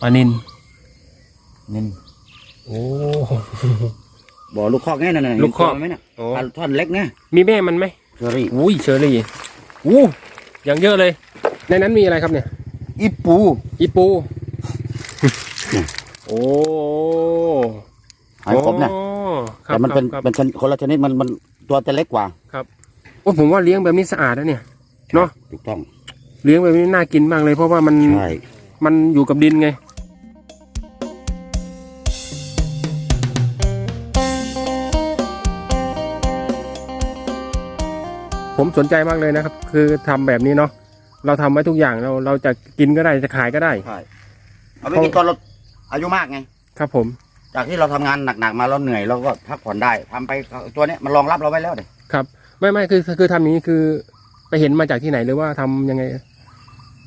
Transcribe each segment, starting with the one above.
ปลานินนินโอ้ บ่อลูกคอกไงนั่นน่ะลูกคอกเห็นตัวมันไหมน่ะโอ้ ปลาท่อนเล็กนะมีแม่มันไหมเชอรี่อุ้ยเชอรี่อู้อย่างเยอะเลย ในนั้นมีอะไรครับเนี่ย อีปูอีปู โอ้หอยขมนะโอ้ครับแต่มันเป็นครับเป็นชนิดคนละชนิดมันมันตัวจะเล็กกว่าโอ้ผมว่าเลี้ยงแบบนี้สะอาดนะเนี่ย เนอะถูกต้องเลี้ยงแบบนี้น่ากินมากเลยเพราะว่ามันใช่มันอยู่กับดินไง ผมสนใจมากเลยนะครับ คือทำแบบนี้เนาะเราทำไว้ทุกอย่างเราเราจะกินก็ได้จะขายก็ได้ใช่เอาไปกินตอนเราอายุมากไง ครับผม จากที่เราทำงานหนักๆมาเราเหนื่อยเราก็พักผ่อนได้ทำไปตัวเนี้ยมันรองรับเราไว้แล้วเด็ครับ ไม่ไม่คือคือทำอย่างนี้คือไปเห็นมาจากที่ไหนหรือว่าทำยังไง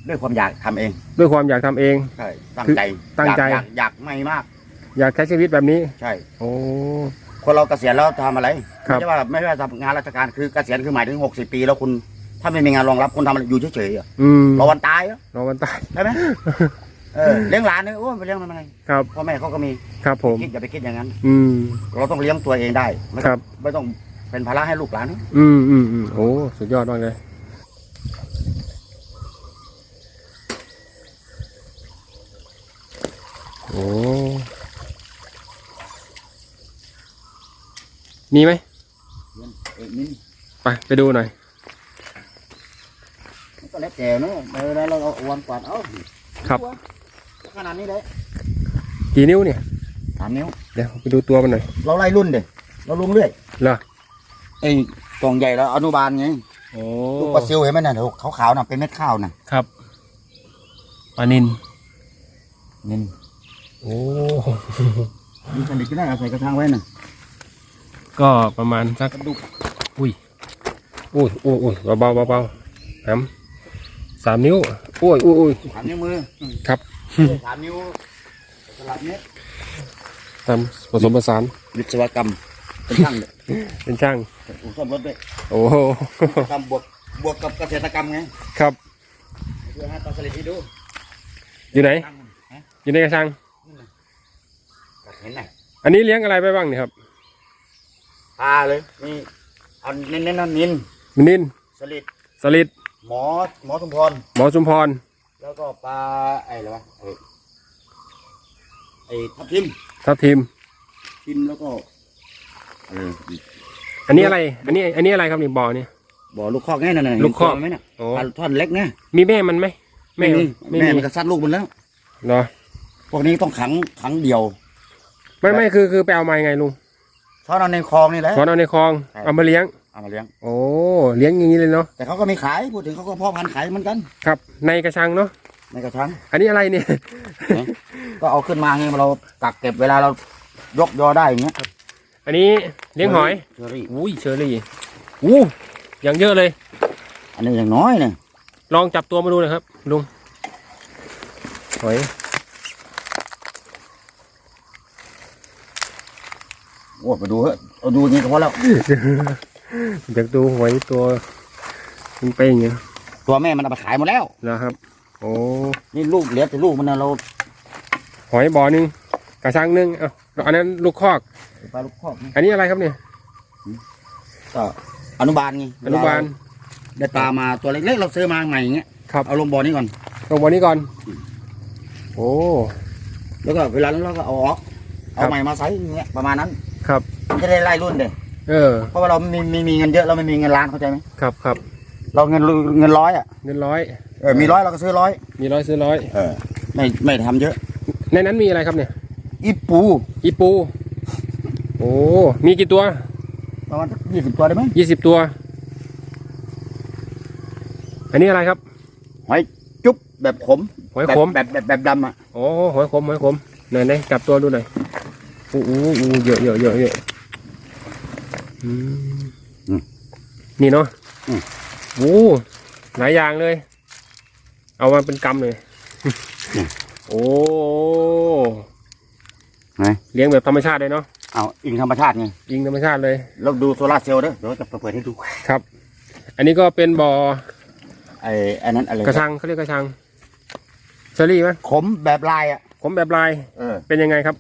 ด้วยความอยากทำเอง ด้วยความอยากทำเองใช่ตั้งคือใจตั้งใจอยากอยากอยากไม่มาก อยากใช้ชีวิตแบบนี้ ใช่ โอ้ คนเราเกษียณแล้วทำอะไรครัไม่บ ใช่ว่าไม่ใช่ว่าทำงานราชการคือเกษียณคือหมายถึงหกสิบปีแล้วคุณ ถ้าไม่มีงานรองรับคุณทำอะไรอยู่เฉยๆอะอืมรอวันตายอะรอวันตาย ใช่ไหมเออเลี้ยงหลานเนี่ยโอ้ยไปเลี้ยงมันยังไงครับ พ่อแม่เขาก็มีครับผม คิดอย่าไปคิดอย่างนั้น อืม เราต้องเลี้ยงตัวเองได้ไม่คต้รัองบ ไม่ต้องเป็นภาระให้ลูกหลานนะอืมอืมอืมโอ้ สุดยอดมากเลย โอ้ มีไหมเออนี่ไปไปดูหน่อยมันก็แล้วแต่เนอะเออแล้วเราเอาวันกวาดเอ้าครับขนาดนี้เลยกี่นิ้วเนี่ยสามนิ้วเดี๋ยวไปดูตัวมันหน่อยเราไล่รุ่นเด็เราลงเรื่อยเหรอไอ้กล่องใหญ่แล้วอนุบาลไงโอ้ลูกปลาซิวเห็นไหมน่ะลูกขาวๆน่ะเป็นเม็ดข้าวน่ะครับปลานินนินโอ้มีสลิดก็ได้เอาใส่กระชังไว้น่ะ ก็ประมาณสักกระดูกอุ้ยอุ้ยอุ้ยอุ้ยเบาๆเบาๆหำสามนิ้วอุ้ยอุ้ยอุ้ยสามนิ้วมือครับสามนิ้วสลับเม็ดทำผสมผสานวิศวกรรมเป็นช่างเด็เป็นช่างอู่ซ่อมรถด้วยโอ้โหทำบวกบวกกับเกษตรกรรมไงครับเพื่อให้ปลาสลิดที่ดูอยู่ไหนตั้งฮะอยู่ในกระชังเห็นไหมอันนี้เลี้ยงอะไรไปบ้างเนี่ยครับ ปลาเลยนี่เอาเน้นๆนั่นนินมินินสลิดสลิดหมอหมอสมพรหมอชุมพรแล้วก็ปลาไอ้อะไรวะไอ้ไอ้ทับทิมทับทิม ทิมแล้วก็อะไรอีกอันนี้อะไร อันนี้ อันนี้อะไรครับนี่บ่อเนี่ย บ่อลูกคอกไงนั่นน่ะลูกคอก เห็นตัวมันไหมน่ะโอ้ปลาท่อนเล็กนะมีแม่มันไหมไม่มีไม่แม่มีมันก็ซัดลูกมันแล้ว เหรอพวกนี้ต้องขังขังเดียว ไม่ไม่คือคือไปเอามายังไงลุง ช้อนเอาในคลองนี่แหละถอนเอาในคลอง ใช่ เอามาเลี้ยง เอามาเลี้ยง โอ้ เลี้ยงอย่างนี้เลยเนาะ แต่เขาก็มีขายพูดถึงเขาก็พ่อพันธุ์ขายเหมือนกัน ครับ ในกระชังเนาะ ในกระชัง อันนี้อะไรเนี่ย ก็เอาขึ้นมาให้เราตักเก็บเวลาเรายกยอได้อย่างเงี้ยอันนี้เลี้ยงหอย เชอรี่อุ้ยเชอรี่อู้อย่างเยอะเลย อันนี้อย่างน้อยเนี่ยลองจับตัวมาดูหนะครับลุงหอย โอ้ไปดูเถอะเอาดูอย่างนี้ก็พอแล้วอยากดูหอยตัวมันเป็นอย่างเงี้ยตัวแม่มันเอาไปขายหมดแล้วนะครับ โอ้นี่ลูกเหลือแต่ลูกมันนะเราหอยบ่อหนึ่งกระชังหนึ่งเอ้าอันนั้นลูกคอกปลาลูกคอกนี่อันนี้อะไรครับเนี่ยก็อนุบาลไงอนุบาลได้ปลามาตัวเล็กๆเราซื้อมาใหม่อย่างเงี้ยครับเอาลงบ่อนี้ก่อนลงบ่อนี้ก่อน โอ้แล้วก็เวลานั้นเราก็เอาออกครัเอาบใหม่มาใส่อย่างเงี้ยประมาณนั้น ครับมันจะได้ไล่รุ่นเด้เออ เพราะว่าเราไม่มีไม่มีเงินเยอะเราไม่มีเงินล้านเข้าใจไหมครับครับเราเงินเงินร้อยอะเงินร้อยเออมีร้อยเราก็ซื้อร้อยมีร้อยซื้อร้อยเออไม่ไม่ทำเยอะ ในนั้นมีอะไรครับเนี่ย อีปูอีปู โอ้มีกี่ตัวประมาณสักยี่สิบตัวได้ไหมยี่สิบตัว อันนี้อะไรครับ หอยจุ๊บแบบขมหอยขม แบบแบบแบบแบบดำอะโอ้หอยขมหอยขมไหนไหนจับตัวดูหน่อย อู้อู้เยอะเยอะเยอะเยอะนี่เนาะโอ้หลายอย่างเลย เอามาเป็นกำเลย โอ้ไหนเลี้ยงแบบธรรมชาติเลยเนาะเอาอิงธรรมชาติไงยิงธรรมชาติเลยเราดูโซลาร์เซลล์เด้อเดี๋ยวจะเปิดให้ดูครับ อันนี้ก็เป็นบ่อไอ้อ้นั้นอะไรกระชังเขาเรียกกระชังเชอรี่ไหมขมแบบลายอะขมแบบลาย เออเป็นยังไงครับ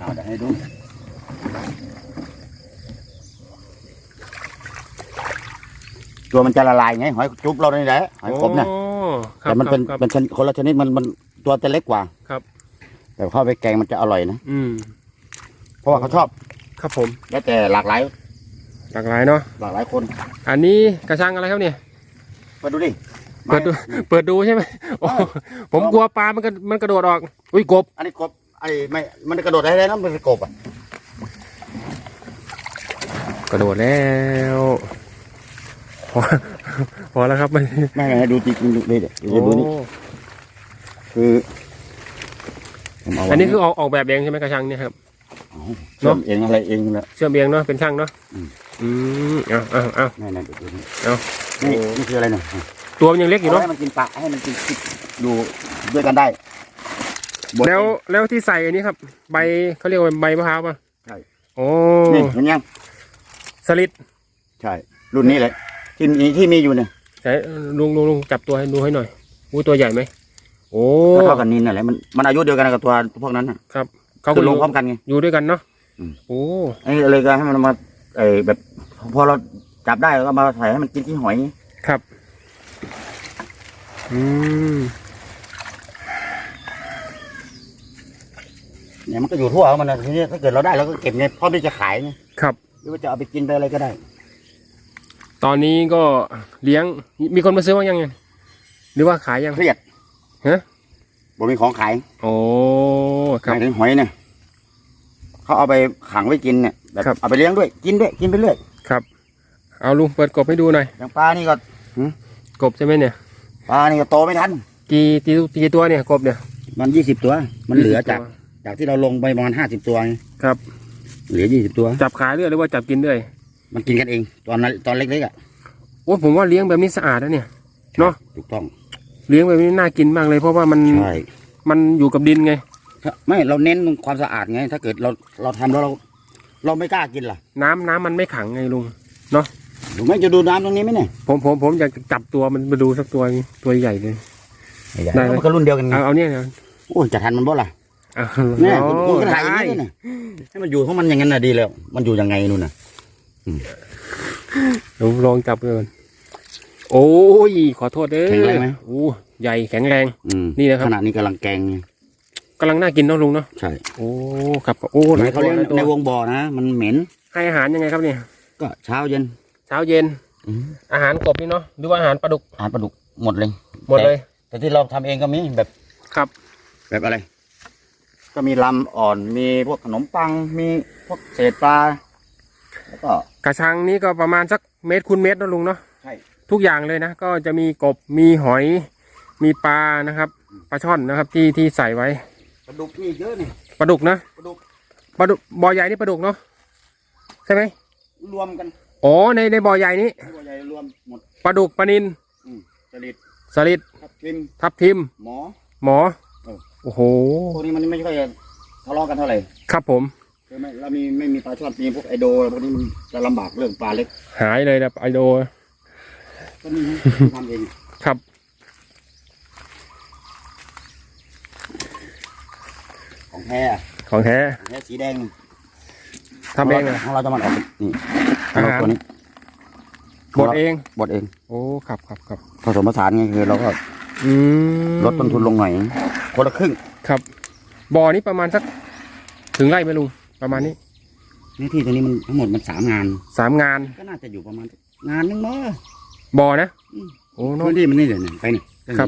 เอาเดี๋ยวให้ดูตัวมันจะละลายไงหอยจุ๊บเราเนี่ยแหละหอยขมเนี่ยโอ้ครับแต่มันเป็นครับเป็นชนิดคนละชนิดมันมันตัวจะเล็กกว่าครับ แต่เข้าไปแกงมันจะอร่อยนะอืมเพราะว่าเขาชอบ ครับผม แล้วแต่หลากหลาย หลากหลายเนาะหลากหลายคน อันนี้กระชังอะไรครับเนี่ยมาดูดิเปิดดูเปิดดูใช่ไหมโอ้ผมกลัวปลามันกระมันกระโดดออก อุ้ยกบ อันนี้กบ ไอ้ไม่ มันกระโดดได้แล้วมันเป็นกบอะ กระโดดแล้วพอพอแล้วครับมันไม่ไม่ดูจริงๆดูดิเดี๋ยวโอ้ดูนี่คือผมเาไว้อันนี้คือออกออกแบบเองใช่ไหมกระชังเนี่ยครับเอาเชื่อมเองอะไรเองนะเชื่อมเองเนาะเป็นช่างเนาะอืมอืมเอาเอาเอานี่นี่เดี๋ยวดูนี่เอานี่โอ้นี่คืออะไรเนี่ยตัวมันยังเล็กอยู่เอาเนาะให้มันกินปลาให้มันกินกินอยู่ด้วยกันได้บด แล้วแล้วที่ใส่อันนี้ครับ ใบเขาเรียกว่าใบมะพร้าวป่ะใช่โอ้นี่เห็นยังสลิดใช่ รุ่นนี้เลยที่มีที่มีอยู่เนี่ยไหนลุงลุงลุงจับตัวให้ดูให้หน่อยอู้ตัวใหญ่ไหมโอ้ก็เท่ากันนินนั่นแหละมันมันอายุเดียวกันกับตัวพวกนั้นน่ะครับเขาคืก็ออลงยู่พร้อมกันไงอยู่ด้วยกันเนาะอืมโอ้ไอ้เลยก็ให้มันมาไอ้แบบ พอเราจับได้แล้วก็มาใส่ให้มันกินที่หอยครับ อืม เนี่ยมันก็อยู่ทั่วของมันนะทีนี้ถ้าเกิดเราได้เราก็เก็บไงพร้อมที่จะขายไงครับ หรือว่าจะเอาไปกินไปอะไรก็ได้ ตอนนี้ก็เลี้ยงมีคนมาซื้อบ้างยังไงหรือว่าขายยังเครียดฮะบ่มีของขายโอ้คขารับยถึงหอยเนี่ยเขาเอาไปขังไว้กินเนี่ยแบบครับ เอาไปเลี้ยงด้วย กินด้วยกินไปเรื่อยครับ เอาลุงเปิดกบให้ดูหน่อยอย่างปลานี่ก็กบใช่ไหมเนี่ย ปลานี่ก็โตไม่ทัน กี่กี่กี่ตัวเนี่ยกบเนี่ยมันยี่สิบตัว มันเหลือ20จากตัว จากที่เราลงไปประมาณห้าสิบตัวไงครับ เหลือยี่สิบตัว จับขายเรื่อยหรือว่าจับกินเรื่อยมันกินกันเอง ตอนนั้นตอนเล็กๆอะโอ้ผมว่าเลี้ยงแบบนี้สะอาดนะเนี่ย เนอะถูกต้อง เลี้ยงแบบนี้น่ากินมากเลย เพราะว่ามัน ใช่ มันอยู่กับดินไงถ้าไม่เราเน้นความสะอาดไง ถ้าเกิดเราเราทำแล้วเรา เราไม่กล้ากินล่ะน้ำน้ำมันไม่ขังไงลุง ถูกไหมจะดูน้ำตรงนี้ไหมเนี่ยผมผมผมอยากจับตัวมันมาดูสักตัวนี้ตัวใหญ่เลย ได้ไหม มันก็รุ่นเดียวกันไงเอาเอาเนี่ยนะโอ้ยจะทันมันบ่ล่ะ เอาเนี่ยโอ้คุณคุณก็ถ่ายอย่างได้นี้ด้วยนะให้มันอยู่ของมันอย่างนั้นน่ะดีแล้ว มันอยู่ยังไงนู่นน่ะเดี๋ยวลองจับดูก่อนโอ้ยขอโทษเด้อแข็งแรงไหมโอ้ใหญ่แข็งแรงอืมนี่นะครับขณะนี้กำลังแกงไงกำลังน่ากินเนาะลุงเนาะใช่โอ้ครับโอ้หลายเขาตัวเลี้ยงหลายตัวในวงบ่อนะมันเหม็นให้อาหารยังไงครับเนี่ยก็เช้าเย็น เช้าเย็นอืมอาหารกบนี่เนาะหรือว่าอาหารปลาดุกอาหารปลาดุกหมดเลย หมดเลย แต่ที่เราทำเองก็มีแบบครับ แบบอะไร ก็มีลำอ่อน มีพวกขนมปัง มีพวกเศษปลา แล้วก็ กระชังนี้ก็ประมาณสักเมตรคูณเมตรนะลุงเนาะใช่ ทุกอย่างเลยนะ ก็จะมีกบมีหอย มีปลานะครับปลาช่อนนะครับ ที่ที่ใส่ไว้ปลาดุกนี่เยอะนี่ปลาดุกนะปลาดุกปลาดุกบ่อใหญ่นี่ปลาดุกเนาะใช่ไหมรวมกันอ๋อในในบ่อใหญ่นี้ตัวใหญ่รวมหมดปลาดุกปลานินอืมจริตสลิดทับทิมทับทิม หมอ หมอเออ โอ้โหพวกนี้มันไม่ค่อยจะทะเลาะกันเท่าไหร่ครับผมคือไม่เรามีไม่มีปลาช่อนมีพวกไอโดพวกนี้มันจะลำบากเรื่องปลาเล็กหายเลยนะไอโดก็นี่นะที่ทำเองครับ ของแท้อะของแท้ของแท้สีแดงทำเองเลยของเราจะมันออกเป็นนี่อาหารตัวนี้บดเองบดเอง โอ้ครับครับครับผสมผสานไงคือเราก็อืมลดต้นทุนลงหน่อย คนละครึ่ง ครับบ่อนี้ประมาณสักถึงไร่ไหมลุงประมาณนี้นี่ที่ตรงนี้มันทั้งหมดมันสามงาน สามงานก็น่าจะอยู่ประมาณงานนึงมั้งบ่อนะอืมโอ้เนอะพื้นที่มันนี่เดี๋ยวนี่ไปนี่ครับ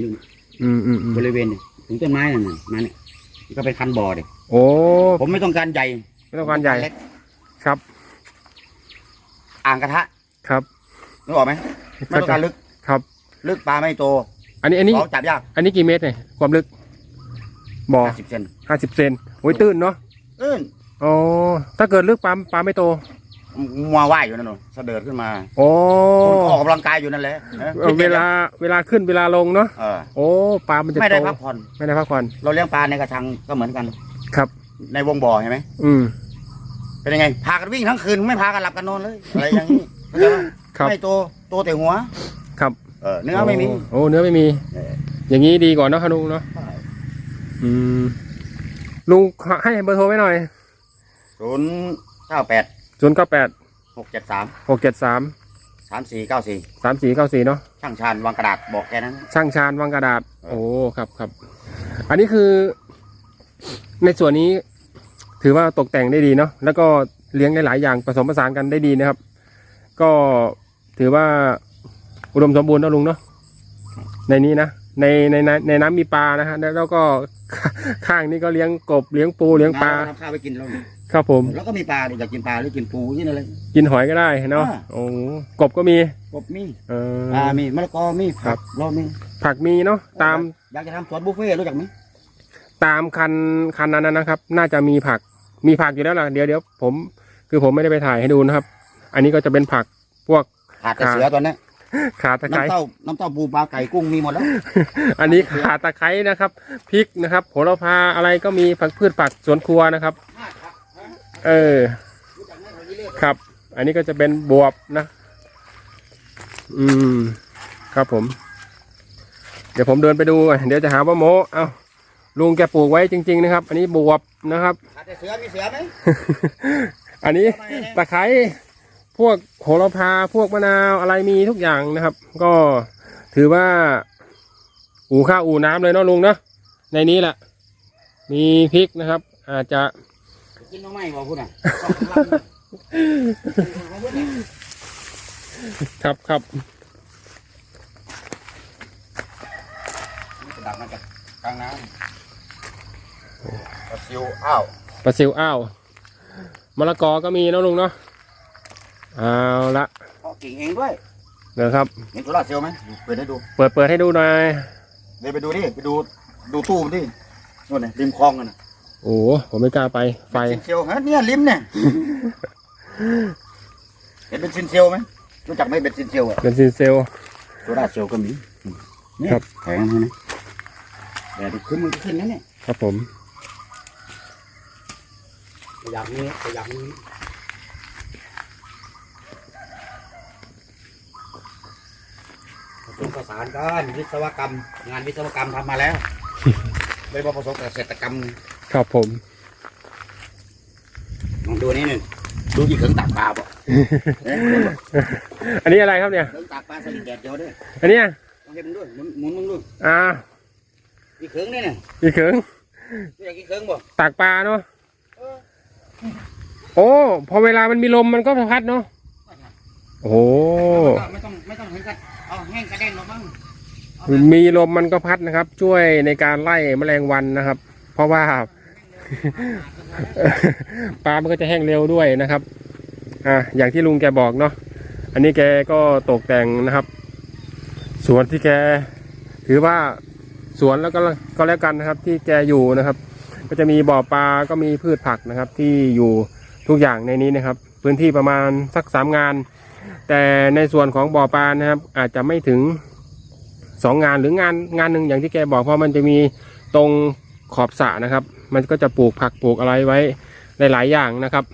อืมอืมอืมบริเวณนี่ถึงต้นไม้นั่นน่ะมาเนี่ยมันก็เป็นคันบ่อเด็โอ้ผมไม่ต้องการใหญ่ไม่ต้องการใหญ่เล็กครับ อ่างกระทะครับนึกออกไหมไม่ต้องการลึกครับ ลึกปลาไม่โต อันนี้อันนี้เขาจับยากอันนี้กี่เมตรเนี่ยความลึก บ่อห้าสิบเซนห้าสิบเซนโอ้ยตื้นเนาะเอื้นอ๋อถ้าเกิดลึกปลาปลาไม่โตมัวว่ายอยู่นั่นน่ะเสดิร์ดขึ้นมาโอ้ผมก็ออกกำลังกายอยู่นั่นแหละนะเออเวลาเวลาขึ้นเวลาลงเนาะเออโอ้ปลามันจะไม่โตได้พักผ่อน ไม่ได้พักผ่อนเราเลี้ยงปลาในกระชังก็เหมือนกัน ครับ ในวงบ่อเห็นไหม อืม เป็นยังไง พากันวิ่งทั้งคืนไม่พากันหลับกันนอนเลย อะไรอย่างนี้เข้าใจปะครับ ไม่โต โตแต่หัว ครับเออเนื้อไม่มีโอ้เนื้อไม่มี เออ อย่างนี้ดีกว่าเนาะคานุเนาะ อืมลุงให้เบอร์โทรไว้หน่อยศูนย์เก้าแปดศูนย์เก้าแปดหกเจ็ดสามหกเจ็ดสามสามสี่เก้าสี่สามสี่เก้าสี่เนาะช่างชาญวางกระดาษบอกแค่นั้น ช่างชาญวังกระดาษเออโอ้ครับครับ อันนี้คือ ในส่วนนี้ถือว่าตกแต่งได้ดีเนาะแล้วก็เลี้ยงได้หลายอย่างผสมผสานกันได้ดีนะครับ ก็ถือว่าอุดมสมบูรณ์เนอะลุงเนาะในนี้นะ ในในในในน้ำมีปลานะฮะแล้วแล้วก็ข้างนี้ก็เลี้ยงกบเลี้ยงปูเลี้ยงปลาทำข้าวไปกินแล้วครับผม แล้วก็มีปลาดิอยากกินปลาหรือกินปูที่นั่นเลยกินหอยก็ได้เนาะอ่า โอ้กบก็มีกบมีเออ ปลามีมะละกอมีครัผับกรอมีผักมีเนาะตามอยากจะทำสวนบุฟเฟ่ต์รู้จักไหมตามคันคันนั้นนะครับ น่าจะมีผักมีผักอยู่แล้วล่ะเดี๋ยวเดี๋ยวผม คือผมไม่ได้ไปถ่ายให้ดูนะครับ อันนี้ก็จะเป็นผักพวก ขาดแต่เสือตัวเนี้ย ขาตะไคร้น้ำเต้าน้ำเต้าปูปลาไก่กุ้งมีหมดแล้ว อันนี้ขาตะไคร้นะครับพริกนะครับโหระพาอะไรก็มีผักพืชผักสวนครัวนะครับ เออ ครับ อันนี้ก็จะเป็นบวบนะ อืม ครับผม เดี๋ยวผมเดินไปดูก่อนเดี๋ยวจะหาว่าโมเอาลุงแกปลูกไว้จริง ๆ นะครับ อันนี้บวบนะครับขาดแต่เสือมีเสือไหมอันนี้ตะไคร้ พวกโหระพาพวกมะนาวอะไรมีทุกอย่างนะครับ ก็ถือว่า อู่ข้าวอู่น้ำเลยเนาะลุงเนาะในนี้แหละมีพริกนะครับ อาจจะกินน้องไม่บอกคุณอะครับครับดักมาจากกลางน้ำปลาซิวอ้าวปลาซิวอ้าวมะละกอก็มีเนาะลุงเนาะ เอาละเพาะกิ่งเองด้วยเดี๋ยวครับ เห็นโซล่าร์เซลล์ไหมเปิดให้ดู เปิดเปิดให้ดูหน่อยเดี๋ยวไปดูดิไปดูดูตู้มันดินู่นน่ะริมคลองกันน่ะโอ้โหผมไม่กล้าไปไฟเบนซินเซลล์ฮะเนี่ยริมเนี่ย เห็นเบนซินเซลล์ไหมรู้จักไหมเบนซินเซลล์อะเป็นซินเซลโซล่าร์เซลล์ก็มีเนี่ยครับ แพงนะแต่ดูขึ้นมันก็ขึ้นนะเนี่ยครับผม อยากนี้อยากนี้ ผสมผสานกันวิศวกรรม งานวิศวกรรมทำมาแล้ว ไม่ว่าผสมกับเกษตรกรรมครับผม ลองดูนี่หนึ่งดูอีกเครื่องตักปลาบ่เอ๊ะอันนี้อะไรครับเนี่ย เครื่องตักปลาสลิดแดดเดียวด้วยอันเนี้ยต้องให้มึงด้วยหมุนหมุนมึงด้วยอ่าอีกเครื่องนี่เนี่ยอีกเขิงอยากอีกเครื่องบ่ตากปลาเนาะโอ้พอเวลามันมีลมมันก็พัดเนาะ โอ้โหไม่ต้องไม่ต้องถึงกันเอาแห้งกระเด้งหรอกมั้งมีลมมันก็พัดนะครับ ช่วยในการไล่แมลงวันนะครับ เพราะว่าปลามันก็จะแห้งเร็วด้วยนะครับอ่าอย่างที่ลุงแกบอกเนาะอันนี้แกก็ตกแต่งนะครับ สวนที่แก ถือว่าสวนแล้วก็ก็แล้วกันนะครับ ที่แกอยู่นะครับ ก็จะมีบ่อปลาก็มีพืชผักนะครับ ที่อยู่ทุกอย่างในนี้นะครับ พื้นที่ประมาณสักสามงาน แต่ในส่วนของบ่อปลานะครับ อาจจะไม่ถึงสองงานหรืองานงานหนึ่งอย่างที่แกบอกเพราะมันจะมีตรงขอบสระนะครับ มันก็จะปลูกผักปลูกอะไรไว้หลาย ๆ อย่างนะครับ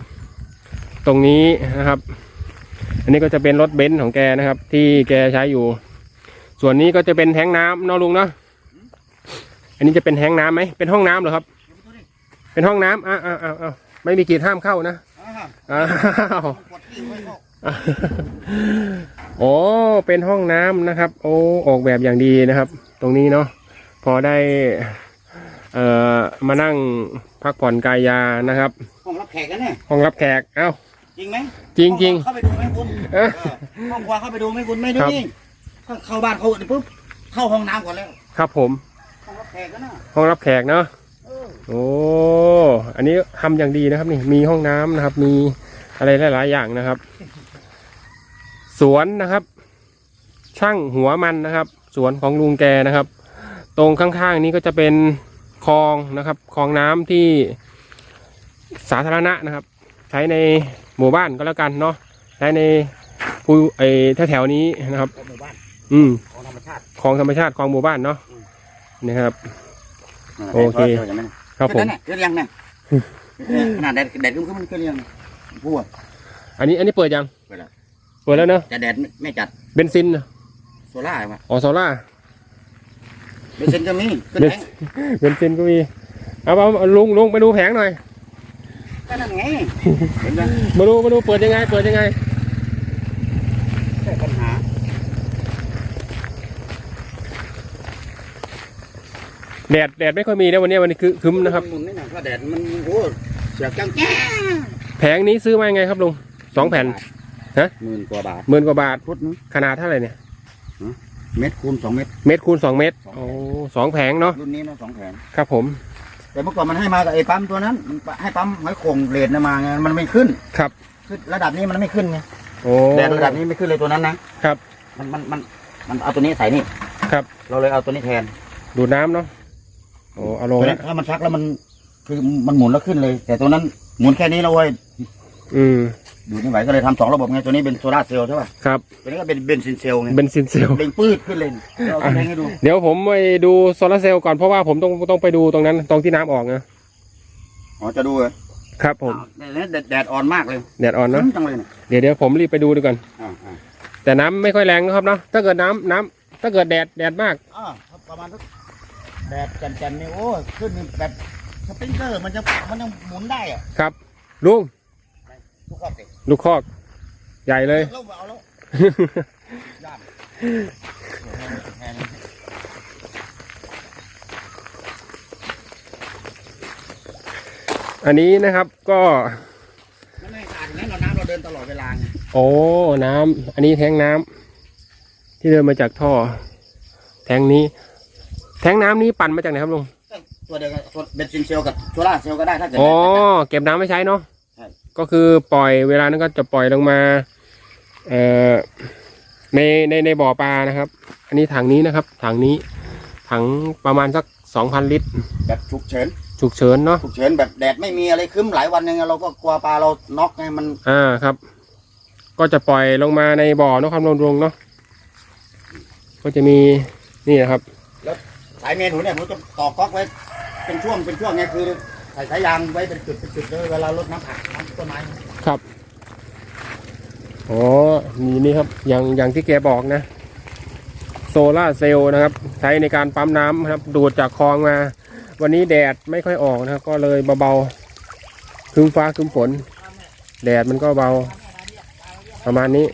ตรงนี้นะครับ อันนี้ก็จะเป็นรถเบนซ์ของแกนะครับ ที่แกใช้อยู่ ส่วนนี้ก็จะเป็นแทงน้ำเนาะลุงเนาะอันนี้จะเป็นแทงน้ำไหมเป็นห้องน้ำเหรอครับ เป็นห้องน้ำอ้าวอ้าวอ้าวอ้าวไม่มีกีดห้ามเข้านะอ่าอ้าว กดที่ไว้เข้าโอ้เป็นห้องน้ำนะครับ โอ้ออกแบบอย่างดีนะครับ ตรงนี้เนาะพอได้ เอ่อมานั่งพักผ่อนกายยานะครับ ห้องรับแขกกันเนี่ยห้องรับแขกเอ้าจริงไหมจริงจริงเข้าไปดูไหมคุณเอ๊ะเออห้องครัวเข้าไปดูไหมคุณไม่ดูครับนี่ก็เข้าบ้านเขาปุ๊บเข้าห้องน้ำก่อนแล้วครับผม ห้องรับแขกกันนะห้องรับแขกเนาะเออโอ้อันนี้ทำอย่างดีนะครับ นี่มีห้องน้ำนะครับ มีอะไรหลาย ๆ อย่างนะครับ สวนนะครับ ช่างหัวมันนะครับ สวนของลุงแกนะครับ ตรงข้างๆนี้ก็จะเป็นคลองนะครับคลองน้ำที่สาธารณะนะครับ ใช้ในหมู่บ้านก็แล้วกันเนาะใช้ในภูไอแถวๆนี้นะครับของหมู่บ้านอืมของธรรมชาติคลองธรรมชาติคลองหมู่บ้านเนาะนะครับ โอเคห็นไหมครับผมนั่นน่ะเครื่องยังน่ะขนาดแดดแดดขึ้นขึ้นมันเครื่องยังพูดอันนี้อันนี้เปิดยังเปิดแล้ว เปิดแล้วเนาะแต่แดดไม่ไม่จัดเบนซินเหรอโซล่าร์วะอ๋อโซล่าเบนซินก็มีขึ้นแทงเบนซินก็มีเอาเอาเอาลุงลุงไปดูแผงหน่อยก็นั่นไงเห็นไหมมาดูมาดูเปิดยังไง เปิดยังไงแค่ปัญหาแดดแดดไม่ค่อยมีนะวันนี้วันนี้คือครึ้มนะครับหมุนนี่นะถ้าแดดมันโอ้เสียบจังแจ้แผงนี้ซื้อมายังไงครับลุงสองแผ่น ฮะหมื่นกว่าบาทหมื่นกว่าบาท ฟุตนึงขนาดเท่าไหร่เนี่ย เม็ดคูณสองเม็ด เม็ดคูณสองเม็ดโอ้สองแผงเนาะรุ่นนี้นะสองแผงครับผมแต่เมื่อก่อนมันให้มากับไอ้ปั๊มตัวนั้นมันให้ปั๊มหอยโข่งเลดนะมาไงมันไม่ขึ้นครับขึ้นระดับนี้มันไม่ขึ้นไงโอ้ แดดระดับนี้ไม่ขึ้นเลยตัวนั้นนะครับมันมันมันมันเอาตัวนี้ใส่นี่ครับ เราเลยเอาตัวนี้แทนดูดน้ำเนาะโอ้เอาลงตัวแล้นี้วถ้ามันชักแล้วมันคือมันหมุนแล้วขึ้นเลย แต่ตัวนั้นหมุนแค่นี้แล้วเว้ยอืม ดูไม่ไหวก็เลยทำสองระบบไงตัวนี้เป็นโซลาร์เซลล์ใช่ป่ะครับตัวนี้ก็เป็นเบนซินเซลล์ไงเบนซินเซลเด้งปืดขึ้นเลยเราเอาแทงให้ดูเดี๋ยวผมไปดูโซลาร์เซลล์ก่อนเพราะว่าผมต้องต้องไปดูตรงนั้นตรงที่น้ำออกนะอ๋อจะดูเหรอครับผมอ้าวแดดแดดอ่อนมากเลยแดดอ่อนเนาะจังเลยเนี่ยเดี๋ยวเดี๋ยวผมรีบไปดูดูก่อนอ่าอ่าแต่น้ำไม่ค่อยแรงนะครับเนาะถ้าเกิดน้ำน้ำถ้าเกิดแดดแดดมาก อ่าประมาณสักแดดจันๆนี่โอ้ยขึ้นแบบสปริงเกอร์มันจะมันยังหมุนได้อะครับลุง ทุกข้อติดลูกคอก ใหญ่เลย เราเอาแล้วย่านแทนอันนี้นะครับก็มันไม่ขาดอย่างนั้นเราน้ำเราเดินตลอดเวลาไงโอ้น้ำอันนี้แทงน้ำที่เดินมาจากท่อ แทงนี้ แทงน้ำนี้ปั่นมาจากไหนครับลุงตัวเดียวกันเบนซินเซลล์กับโซล่าร์เซลล์ก็ได้ถ้าเกิดอ๋อแดดจัดเก็บน้ำไม่ใช้เนาะใช่ ก็คือปล่อยเวลานั้นก็จะปล่อยลงมาเอ่อในในในบ่อปลานะครับ อันนี้ถังนี้นะครับ ถังนี้ถังประมาณสักสองพันลิตรๆแบบฉุกเฉินฉุกเฉินเนาะฉุกเฉินแบบแดดไม่มีอะไรครึ้มหลายวันยังไงเราก็กลัวปลาเราน็อกไงมัน อ่าครับ ก็จะปล่อยลงมาในบ่อเนอะครับรวมๆเนาะก็จะมีนี่นะครับสายเมนหนูเนี่ยหนูจะต่อก๊อกไว้เป็นช่วงเป็นช่วงไงคือใส่สายยางไว้เป็นจุดเป็นจุดเลยเวลาลดน้ำผักน้ำต้นไม้ครับอ๋อนี่นี่ครับอย่างอย่างที่แกบอกนะ โซล่าเซลล์นะครับ ใช้ในการปั๊มน้ำครับ ดูดจากคลองมา วันนี้แดดไม่ค่อยออกนะครับ ก็เลยเบาๆคึมฟ้าคึมฝน แดดมันก็เบา ประมาณนี้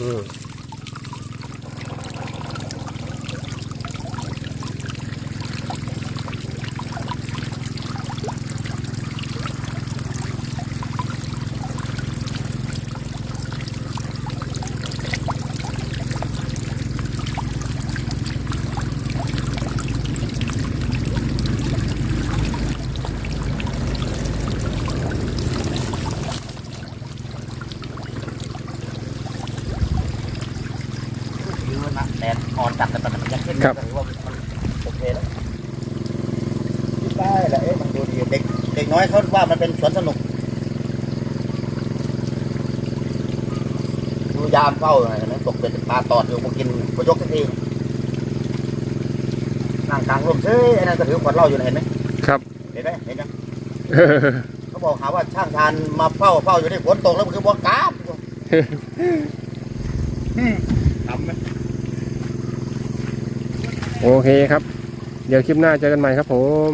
อื แดดอ่อนจัดแต่มันยังขึ้นครับก็ถือว่ามันโอเคแล้วคิดได้แหละเอ๊ะมันดูดีเด็กเด็กน้อยเขาว่ามันเป็นสวนสนุกดูยามเฝ้าอะไรนะตกเป็นปลาตอดอยู่มากินมายกทันทีนั่งกลางร่มเฉยไอ้นั่นก็ถือขวดเหล้าอยู่นะเห็นไหมครับ เห็นไหมเห็นยังเขาบอกหาว่าช่างทานมาเฝ้าเฝ้าอยู่ที่ฝนตกแล้วมันคือบัวกราบทำไหม โอเคครับ เดี๋ยวคลิปหน้าเจอกันใหม่ครับผม